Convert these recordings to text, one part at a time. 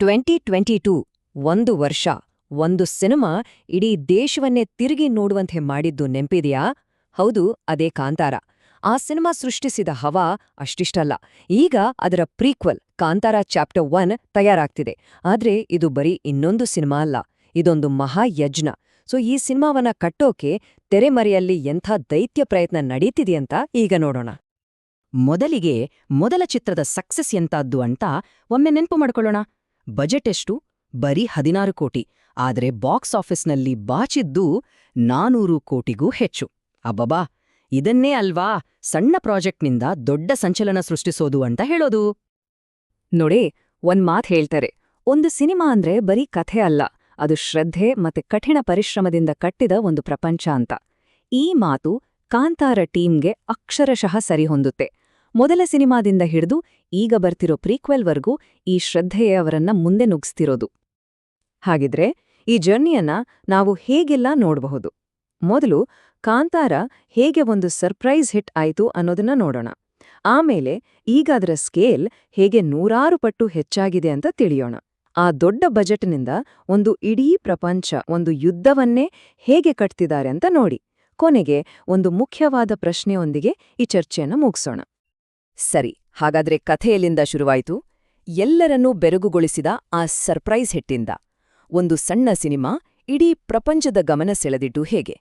Twenty twenty two ಒಂದು ವರ್ಷ. ಒಂದು ಸಿನಿಮಾ ಇಡೀ ದೇಶವನ್ನೇ ತಿರುಗಿ ನೋಡುವಂತೆ ಮಾಡಿದ್ದು ನೆನಪಿದೆಯಾ? ಹೌದು, ಅದೇ ಕಾಂತಾರ. ಆ ಸಿನಿಮಾ ಸೃಷ್ಟಿಸಿದ ಹವಾ ಅಷ್ಟಿಷ್ಟಲ್ಲ. ಈಗ ಅದರ ಪ್ರೀಕ್ವಲ್ ಕಾಂತಾರ ಚಾಪ್ಟರ್ ಒನ್ ತಯಾರಾಗ್ತಿದೆ. ಆದ್ರೆ ಇದು ಬರೀ ಇನ್ನೊಂದು ಸಿನಿಮಾ ಅಲ್ಲ, ಇದೊಂದು ಮಹಾಯಜ್ಞ ಸೊ, ಈ ಸಿನಿಮಾವನ್ನ ಕಟ್ಟೋಕೆ ತೆರೆಮರೆಯಲ್ಲಿ ಎಂಥ ದೈತ್ಯ ಪ್ರಯತ್ನ ನಡೀತಿದೆಯಂತ ಈಗ ನೋಡೋಣ. ಮೊದಲಿಗೆ ಮೊದಲ ಚಿತ್ರದ ಸಕ್ಸಸ್ ಎಂತಾದ್ದು ಅಂತ ಒಮ್ಮೆ ನೆನ್ಪು ಮಾಡ್ಕೊಳ್ಳೋಣ. ಬಜೆಟ್ ಎಷ್ಟು ಬರೀ ಹದಿನಾರು ಕೋಟಿ. ಆದರೆ ಬಾಕ್ಸ್ ಆಫೀಸ್ನಲ್ಲಿ ಬಾಚಿದ್ದು ನಾನೂರು ಕೋಟಿಗೂ ಹೆಚ್ಚು. ಅಬ್ಬಬಾ ಇದನ್ನೇ ಅಲ್ವಾ? ಸಣ್ಣ ಪ್ರಾಜೆಕ್ಟ್ನಿಂದ ದೊಡ್ಡ ಸಂಚಲನ ಸೃಷ್ಟಿಸೋದು ಅಂತ ಹೇಳೋದು. ನೋಡಿ, ಒಂದ್ ಮಾತ್ ಹೇಳ್ತಾರೆ. ಒಂದು ಸಿನಿಮಾ ಅಂದ್ರೆ ಬರೀ ಕಥೆ ಅಲ್ಲ. ಅದು ಶ್ರದ್ಧೆ ಮತ್ತೆ ಕಠಿಣ ಪರಿಶ್ರಮದಿಂದ ಕಟ್ಟಿದ ಒಂದು ಪ್ರಪಂಚ ಅಂತ. ಈ ಮಾತು ಕಾಂತಾರ ಟೀಮ್ಗೆ ಅಕ್ಷರಶಃ ಸರಿಹೊಂದುತ್ತೆ. ಮೊದಲ ಸಿನಿಮಾದಿಂದ ಹಿಡಿದು ಈಗ ಬರ್ತಿರೋ ಪ್ರೀಕ್ವೆಲ್ವರ್ಗೂ ಈ ಶ್ರದ್ಧೆಯೇ ಅವರನ್ನ ಮುಂದೆ ನುಗ್ಸ್ತಿರೋದು. ಹಾಗಿದ್ರೆ ಈ ಜರ್ನಿಯನ್ನ ನಾವು ಹೇಗೆಲ್ಲ ನೋಡಬಹುದು? ಮೊದಲು ಕಾಂತಾರ ಹೇಗೆ ಒಂದು ಸರ್ಪ್ರೈಸ್ ಹಿಟ್ ಆಯ್ತು ಅನ್ನೋದನ್ನ ನೋಡೋಣ. ಆಮೇಲೆ ಈಗ ಅದರ ಸ್ಕೇಲ್ ಹೇಗೆ ನೂರಾರು ಪಟ್ಟು ಹೆಚ್ಚಾಗಿದೆ ಅಂತ ತಿಳಿಯೋಣ. ಆ ದೊಡ್ಡ ಬಜೆಟ್ನಿಂದ ಒಂದು ಇಡೀ ಪ್ರಪಂಚ ಒಂದು ಯುದ್ಧವನ್ನೇ ಹೇಗೆ ಕಟ್ತಿದ್ದಾರೆ ಅಂತ ನೋಡಿ. ಕೊನೆಗೆ ಒಂದು ಮುಖ್ಯವಾದ ಪ್ರಶ್ನೆಯೊಂದಿಗೆ ಈ ಚರ್ಚೆಯನ್ನು ಮುಗಿಸೋಣ. ಸರಿ ಹಾಗಾದ್ರೆ ಕಥೆಯಲ್ಲಿಂದ ಶುರುವಾಯಿತು? ಎಲ್ಲರನ್ನೂ ಬೆರಗುಗೊಳಿಸಿದ ಆ ಸರ್ಪ್ರೈಸ್ ಹಿಟ್ಟಿಂದ. ಒಂದು ಸಣ್ಣ ಸಿನಿಮಾ ಇಡೀ ಪ್ರಪಂಚದ ಗಮನ ಸೆಳೆದಿಟ್ಟು ಹೇಗೆ?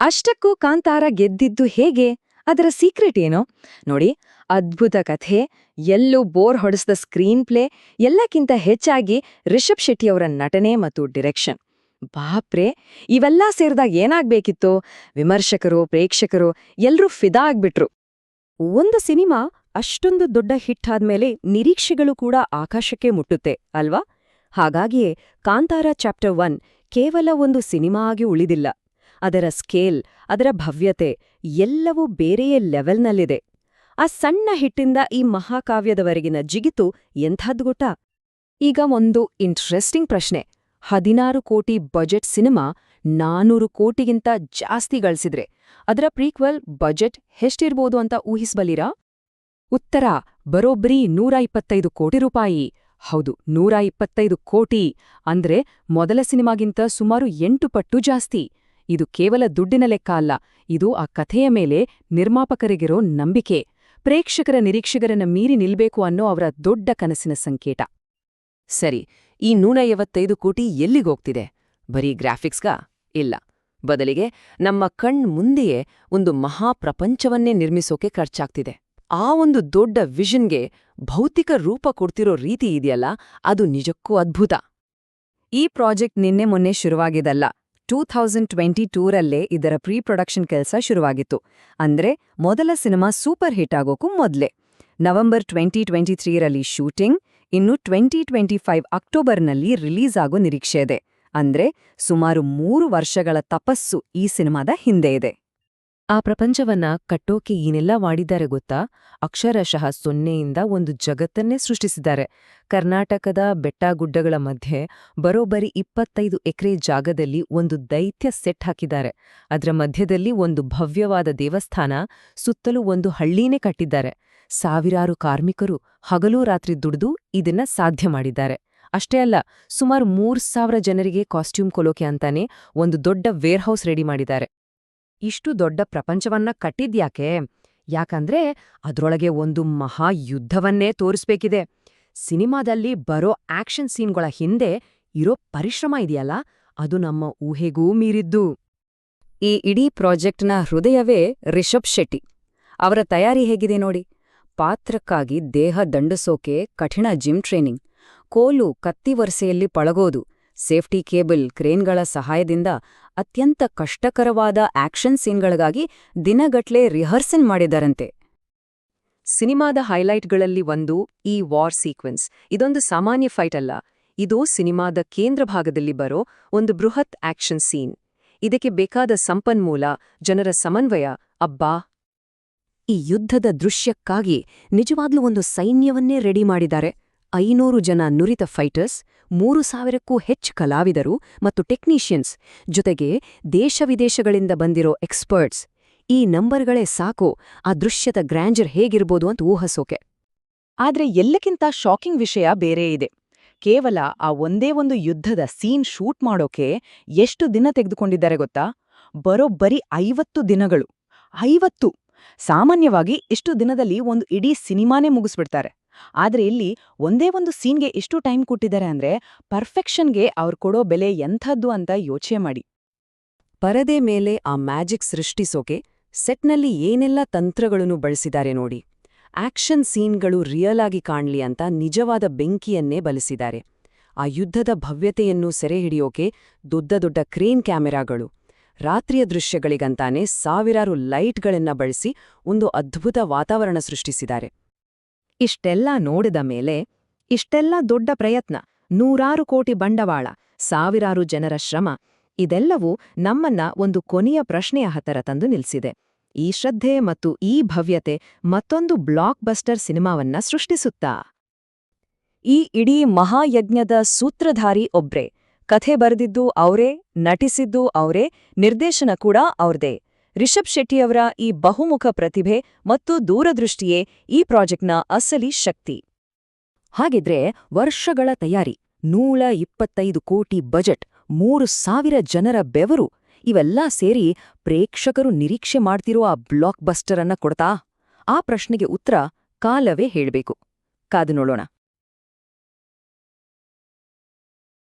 ಅಷ್ಟಕ್ಕೂ ಕಾಂತಾರ ಗೆದ್ದಿದ್ದು ಹೇಗೆ? ಅದರ ಸೀಕ್ರೆಟ್ ಏನೋ? ನೋಡಿ ಅದ್ಭುತ ಕಥೆ ಎಲ್ಲೂ ಬೋರ್ ಹೊಡೆಸಿದ ಸ್ಕ್ರೀನ್ ಪ್ಲೇ ಎಲ್ಲಕ್ಕಿಂತ ಹೆಚ್ಚಾಗಿ ರಿಷಬ್ ಶೆಟ್ಟಿಯವರ ನಟನೆ ಮತ್ತು ಡಿರೆಕ್ಷನ್. ಬಾಪ್ರೆ ಇವೆಲ್ಲ ಸೇರಿದಾಗ ಏನಾಗ್ಬೇಕಿತ್ತು? ವಿಮರ್ಶಕರು ಪ್ರೇಕ್ಷಕರು ಎಲ್ರೂ ಫಿದಾ ಆಗ್ಬಿಟ್ರು. ಒಂದು ಸಿನಿಮಾ ಅಷ್ಟೊಂದು ದೊಡ್ಡ ಹಿಟ್ ಆದ್ಮೇಲೆ ನಿರೀಕ್ಷೆಗಳು ಕೂಡ ಆಕಾಶಕ್ಕೆ ಮುಟ್ಟುತ್ತೆ, ಅಲ್ವಾ? ಹಾಗಾಗಿಯೇ ಕಾಂತಾರ ಚಾಪ್ಟರ್ ಒನ್ ಕೇವಲ ಒಂದು ಸಿನಿಮಾ ಆಗಿ ಉಳಿದಿಲ್ಲ. ಅದರ ಸ್ಕೇಲ್, ಅದರ ಭವ್ಯತೆ ಎಲ್ಲವೂ ಬೇರೆಯೇ ಲೆವೆಲ್ನಲ್ಲಿದೆ. ಆ ಸಣ್ಣ ಹಿಟ್ಟಿಂದ ಈ ಮಹಾಕಾವ್ಯದವರೆಗಿನ ಜಿಗಿತು ಎಂಥದ್ದು ಈಗ ಒಂದು ಇಂಟ್ರೆಸ್ಟಿಂಗ್ ಪ್ರಶ್ನೆ. ಹದಿನಾರು ಕೋಟಿ ಬಜೆಟ್ ಸಿನಿಮಾ ನಾನೂರು ಕೋಟಿಗಿಂತ ಜಾಸ್ತಿ ಗಳಿಸಿದ್ರೆ ಅದರ ಪ್ರೀಕ್ವೆಲ್ ಬಜೆಟ್ ಎಷ್ಟಿರ್ಬೋದು ಅಂತ ಊಹಿಸ್ಬಲ್ಲಿರಾ? ಉತ್ತರ, ಬರೋಬ್ಬರಿ ನೂರ ಇಪ್ಪತ್ತೈದು ಕೋಟಿ ರೂಪಾಯಿ. ಹೌದು ನೂರ ಇಪ್ಪತ್ತೈದು ಕೋಟಿ. ಅಂದ್ರೆ ಮೊದಲ ಸಿನಿಮಾಗಿಂತ ಸುಮಾರು ಎಂಟು ಪಟ್ಟು ಜಾಸ್ತಿ. ಇದು ಕೇವಲ ದುಡ್ಡಿನ ಲೆಕ್ಕ ಅಲ್ಲ, ಇದು ಆ ಕಥೆಯ ಮೇಲೆ ನಿರ್ಮಾಪಕರಿಗಿರೋ ನಂಬಿಕೆ. ಪ್ರೇಕ್ಷಕರ ನಿರೀಕ್ಷೆಗರನ್ನ ಮೀರಿ ನಿಲ್ಬೇಕು ಅನ್ನೋ ಅವರ ದೊಡ್ಡ ಕನಸಿನ ಸಂಕೇತ. ಸರಿ, ಈ ನೂರ ಐವತ್ತೈದು ಕೋಟಿ ಎಲ್ಲಿಗೋಗ್ತಿದೆ ಬರೀ ಗ್ರಾಫಿಕ್ಸ್ಗಾ? ಇಲ್ಲ. ಬದಲಿಗೆ ನಮ್ಮ ಕಣ್ ಮುಂದೆಯೇ ಒಂದು ಮಹಾಪ್ರಪಂಚವನ್ನೇ ನಿರ್ಮಿಸೋಕೆ ಖರ್ಚಾಗ್ತಿದೆ. ಆ ಒಂದು ದೊಡ್ಡ ವಿಷನ್ಗೆ ಭೌತಿಕ ರೂಪ ಕೊಡ್ತಿರೋ ರೀತಿ ಇದೆಯಲ್ಲ, ಅದು ನಿಜಕ್ಕೂ ಅದ್ಭುತ. ಈ ಪ್ರಾಜೆಕ್ಟ್ ನಿನ್ನೆ ಮೊನ್ನೆ ಶುರುವಾಗಿದಲ್ಲ. ಟೂ ಥೌಸಂಡ್ ಟ್ವೆಂಟಿ ಟೂರಲ್ಲೇ ಇದರ ಪ್ರೀ ಪ್ರೊಡಕ್ಷನ್ ಕೆಲಸ ಶುರುವಾಗಿತ್ತು. ಅಂದ್ರೆ ಮೊದಲ ಸಿನಿಮಾ ಸೂಪರ್ ಹಿಟ್ ಆಗೋಕ್ಕೂ ಮೊದಲೇ. ನವೆಂಬರ್ ಟ್ವೆಂಟಿ ಟ್ವೆಂಟಿ ತ್ರೀರಲ್ಲಿ ಶೂಟಿಂಗ್, ಇನ್ನು ಟ್ವೆಂಟಿ ಟ್ವೆಂಟಿ ಫೈವ್ ಅಕ್ಟೋಬರ್ನಲ್ಲಿ ರಿಲೀಸ್ ಆಗೋ ನಿರೀಕ್ಷೆ ಇದೆ. ಅಂದ್ರೆ ಸುಮಾರು ಮೂರು ವರ್ಷಗಳ ತಪಸ್ಸು ಈ ಸಿನಿಮಾದ ಹಿಂದೆ ಇದೆ. ಆ ಪ್ರಪಂಚವನ್ನ ಕಟ್ಟೋಕೆ ಏನೆಲ್ಲ ಮಾಡಿದ್ದಾರೆ ಗೊತ್ತಾ? ಅಕ್ಷರಶಃ ಸೊನ್ನೆಯಿಂದ ಒಂದು ಜಗತ್ತನ್ನೇ ಸೃಷ್ಟಿಸಿದ್ದಾರೆ. ಕರ್ನಾಟಕದ ಬೆಟ್ಟಗುಡ್ಡಗಳ ಮಧ್ಯೆ ಬರೋಬ್ಬರಿ ಇಪ್ಪತ್ತೈದು ಎಕರೆ ಜಾಗದಲ್ಲಿ ಒಂದು ದೈತ್ಯ ಸೆಟ್ ಹಾಕಿದ್ದಾರೆ. ಅದರ ಮಧ್ಯದಲ್ಲಿ ಒಂದು ಭವ್ಯವಾದ ದೇವಸ್ಥಾನ, ಸುತ್ತಲೂ ಒಂದು ಹಳ್ಳೀನೇ ಕಟ್ಟಿದ್ದಾರೆ. ಸಾವಿರಾರು ಕಾರ್ಮಿಕರು ಹಗಲೂ ರಾತ್ರಿ ದುಡಿದು ಇದನ್ನ ಸಾಧ್ಯ ಮಾಡಿದ್ದಾರೆ. ಅಷ್ಟೇ ಅಲ್ಲ, ಸುಮಾರು ಮೂರ್ ಸಾವಿರ ಜನರಿಗೆ ಕಾಸ್ಟ್ಯೂಮ್ ಕೊಲೋಕೆ ಅಂತಾನೆ ಒಂದು ದೊಡ್ಡ ವೇರ್ಹೌಸ್ ರೆಡಿ ಮಾಡಿದ್ದಾರೆ. ಇಷ್ಟು ದೊಡ್ಡ ಪ್ರಪಂಚವನ್ನ ಕಟ್ಟಿದ್ಯಾಕೆ? ಯಾಕಂದ್ರೆ ಅದ್ರೊಳಗೆ ಒಂದು ಮಹಾ ಯುದ್ಧವನ್ನೇ ತೋರಿಸ್ಬೇಕಿದೆ. ಸಿನಿಮಾದಲ್ಲಿ ಬರೋ ಆಕ್ಷನ್ ಸೀನ್ಗಳ ಹಿಂದೆ ಇರೋ ಪರಿಶ್ರಮ ಇದೆಯಲ್ಲ, ಅದು ನಮ್ಮ ಊಹೆಗೂ ಮೀರಿದ್ದು. ಈ ಇಡೀ ಪ್ರಾಜೆಕ್ಟ್ನ ಹೃದಯವೇ ರಿಷಬ್ ಶೆಟ್ಟಿ. ಅವರ ತಯಾರಿ ಹೇಗಿದೆ ನೋಡಿ. ಪಾತ್ರಕ್ಕಾಗಿ ದೇಹ ದಂಡಸೋಕೆ ಕಠಿಣ ಜಿಮ್ ಟ್ರೈನಿಂಗ್. ಕೋಲು ಕತ್ತಿ ವರಸೆಯಲ್ಲಿ ಪಳಗೋದು. ಸೇಫ್ಟಿ ಕೇಬಲ್ ಕ್ರೇನ್ಗಳ ಸಹಾಯದಿಂದ ಅತ್ಯಂತ ಕಷ್ಟಕರವಾದ ಆಕ್ಷನ್ ಸೀನ್ಗಳಿಗಾಗಿ ದಿನಗಟ್ಲೆ ರಿಹರ್ಸಲ್ ಮಾಡಿದಾರಂತೆ. ಸಿನಿಮಾದ ಹೈಲೈಟ್ಗಳಲ್ಲಿ ಒಂದು, ಈ ವಾರ್ ಸೀಕ್ವೆನ್ಸ್. ಇದೊಂದು ಸಾಮಾನ್ಯ ಫೈಟ್ ಅಲ್ಲ. ಇದು ಸಿನಿಮಾದ ಕೇಂದ್ರ ಭಾಗದಲ್ಲಿ ಬರೋ ಒಂದು ಬೃಹತ್ ಆಕ್ಷನ್ ಸೀನ್. ಇದಕ್ಕೆ ಬೇಕಾದ ಸಂಪನ್ಮೂಲ, ಜನರ ಸಮನ್ವಯ, ಅಬ್ಬಾ! ಈ ಯುದ್ಧದ ದೃಶ್ಯಕ್ಕಾಗಿ ನಿಜವಾಗ್ಲೂ ಒಂದು ಸೈನ್ಯವನ್ನೇ ರೆಡಿ ಮಾಡಿದ್ದಾರೆ. ಐನೂರು ಜನ ನುರಿತ ಫೈಟರ್ಸ್, ಮೂರು ಸಾವಿರಕ್ಕೂ ಹೆಚ್ಚು ಕಲಾವಿದರು ಮತ್ತು ಟೆಕ್ನಿಷಿಯನ್ಸ್ ಜೊತೆಗೆ ದೇಶ ವಿದೇಶಗಳಿಂದ ಬಂದಿರೋ ಎಕ್ಸ್ಪರ್ಟ್ಸ್. ಈ ನಂಬರ್ಗಳೇ ಸಾಕು, ಆ ದೃಶ್ಯದ ಗ್ರ್ಯಾಂಜರ್ ಹೇಗಿರ್ಬೋದು ಅಂತ ಊಹಸೋಕೆ. ಆದ್ರೆ ಎಲ್ಲಕ್ಕಿಂತ ಶಾಕಿಂಗ್ ವಿಷಯ ಬೇರೆ ಇದೆ. ಕೇವಲ ಆ ಒಂದೇ ಒಂದು ಯುದ್ಧದ ಸೀನ್ ಶೂಟ್ ಮಾಡೋಕೆ ಎಷ್ಟು ದಿನ ತೆಗೆದುಕೊಂಡಿದ್ದಾರೆ ಗೊತ್ತಾ? ಬರೋಬ್ಬರಿ ಐವತ್ತು ದಿನಗಳು. ಐವತ್ತು! ಸಾಮಾನ್ಯವಾಗಿ ಇಷ್ಟು ದಿನದಲ್ಲಿ ಒಂದು ಇಡೀ ಸಿನಿಮಾನೇ ಮುಗಿಸ್ಬಿಡ್ತಾರೆ. ಆದ್ರೆ ಇಲ್ಲಿ ಒಂದೇ ಒಂದು ಸೀನ್ಗೆ ಎಷ್ಟು ಟೈಮ್ ಕೊಟ್ಟಿದ್ದಾರೆ ಅಂದ್ರೆ ಪರ್ಫೆಕ್ಷನ್ಗೆ ಅವ್ರು ಕೊಡೋ ಬೆಲೆ ಎಂಥದ್ದು ಅಂತ ಯೋಚನೆ ಮಾಡಿ. ಪರದೆ ಮೇಲೆ ಆ ಮ್ಯಾಜಿಕ್ ಸೃಷ್ಟಿಸೋಕೆ ಸೆಟ್ನಲ್ಲಿ ಏನೆಲ್ಲ ತಂತ್ರಗಳನ್ನು ಬಳಸಿದ್ದಾರೆ ನೋಡಿ. ಆಕ್ಷನ್ ಸೀನ್ಗಳು ರಿಯಲ್ ಆಗಿ ಕಾಣಲಿ ಅಂತ ನಿಜವಾದ ಬೆಂಕಿಯನ್ನೇ ಬಳಸಿದ್ದಾರೆ ಆ ಯುದ್ಧದ ಭವ್ಯತೆಯನ್ನು ಸೆರೆಹಿಡಿಯೋಕೆ ದೊಡ್ಡ ದೊಡ್ಡ ಕ್ರೇನ್ ಕ್ಯಾಮೆರಾಗಳು. ರಾತ್ರಿಯ ದೃಶ್ಯಗಳಿಗಂತಾನೆ ಸಾವಿರಾರು ಲೈಟ್ಗಳನ್ನ ಬಳಸಿ ಒಂದು ಅದ್ಭುತ ವಾತಾವರಣ ಸೃಷ್ಟಿಸಿದ್ದಾರೆ. ಇಷ್ಟೆಲ್ಲ ನೋಡಿದ ಮೇಲೆ ಇಷ್ಟೆಲ್ಲ ದೊಡ್ಡ ಪ್ರಯತ್ನ, ನೂರಾರು ಕೋಟಿ ಬಂಡವಾಳ, ಸಾವಿರಾರು ಜನರ ಶ್ರಮ, ಇದೆಲ್ಲವೂ ನಮ್ಮನ್ನ ಒಂದು ಕೊನೆಯ ಪ್ರಶ್ನೆಯ ಹತ್ತರ ತಂದು ನಿಲ್ಲಿಸಿದೆ ಈ ಶ್ರದ್ಧೆ ಮತ್ತು ಈ ಭವ್ಯತೆ ಮತ್ತೊಂದು ಬ್ಲಾಕ್ ಬಸ್ಟರ್ ಸಿನಿಮಾವನ್ನ ಸೃಷ್ಟಿಸುತ್ತಾ? ಈ ಇಡೀ ಮಹಾಯಜ್ಞದ ಸೂತ್ರಧಾರಿ ಒಬ್ರೇ. ಕಥೆ ಬರೆದಿದ್ದು ಅವರೇ, ನಟಿಸಿದ್ದು ಅವರೇ, ನಿರ್ದೇಶನ ಕೂಡ ಅವ್ರದೇ. ರಿಷಬ್ ಶೆಟ್ಟಿಯವರ ಈ ಬಹುಮುಖ ಪ್ರತಿಭೆ ಮತ್ತು ದೂರದೃಷ್ಟಿಯೇ ಈ ಪ್ರಾಜೆಕ್ಟ್ನ ಅಸಲಿ ಶಕ್ತಿ. ಹಾಗಿದ್ರೆ ವರ್ಷಗಳ ತಯಾರಿ ನೂಳ ಇಪ್ಪತ್ತೈದು ಕೋಟಿ ಬಜೆಟ್, ಮೂರು ಸಾವಿರ ಜನರ ಬೆವರು, ಇವೆಲ್ಲ ಸೇರಿ ಪ್ರೇಕ್ಷಕರು ನಿರೀಕ್ಷೆ ಮಾಡ್ತಿರೋ ಆ ಬ್ಲಾಕ್ ಬಸ್ಟರ್ ಅನ್ನ ಕೊಡ್ತಾ? ಆ ಪ್ರಶ್ನೆಗೆ ಉತ್ತರ ಕಾಲವೇ ಹೇಳಬೇಕು. ಕಾದು ನೋಡೋಣ.